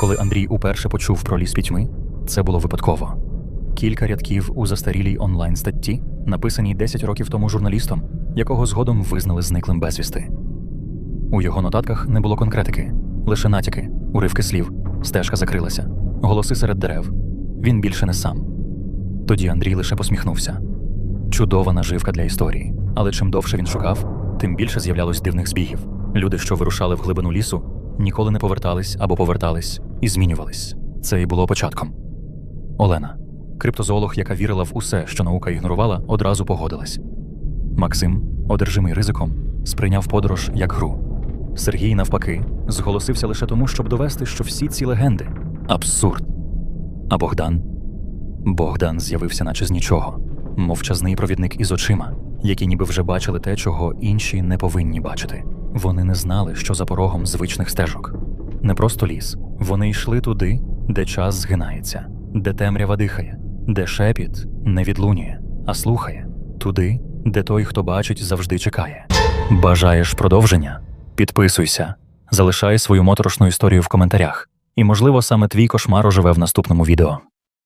Коли Андрій уперше почув про ліс пітьми, це було випадково. Кілька рядків у застарілій онлайн статті, написаній 10 років тому журналістом, якого згодом визнали зниклим безвісти. У його нотатках не було конкретики, лише натяки, уривки слів, стежка закрилася, голоси серед дерев. Він більше не сам. Тоді Андрій лише посміхнувся. Чудова наживка для історії. Але чим довше він шукав, тим більше з'являлось дивних збігів. Люди, що вирушали в глибину лісу, ніколи не повертались або повертались і змінювались. Це і було початком. Олена, криптозоолог, яка вірила в усе, що наука ігнорувала, одразу погодилась. Максим, одержимий ризиком, сприйняв подорож як гру. Сергій, навпаки, зголосився лише тому, щоб довести, що всі ці легенди абсурд. А Богдан? Богдан з'явився, наче з нічого, мовчазний провідник із очима, які ніби вже бачили те, чого інші не повинні бачити. Вони не знали, що за порогом звичних стежок. Не просто ліс. Вони йшли туди, де час згинається, де темрява дихає, де шепіт не відлунює, а слухає, туди, де той, хто бачить, завжди чекає. Бажаєш продовження? Підписуйся, залишай свою моторошну історію в коментарях. І, можливо, саме твій кошмар оживе в наступному відео.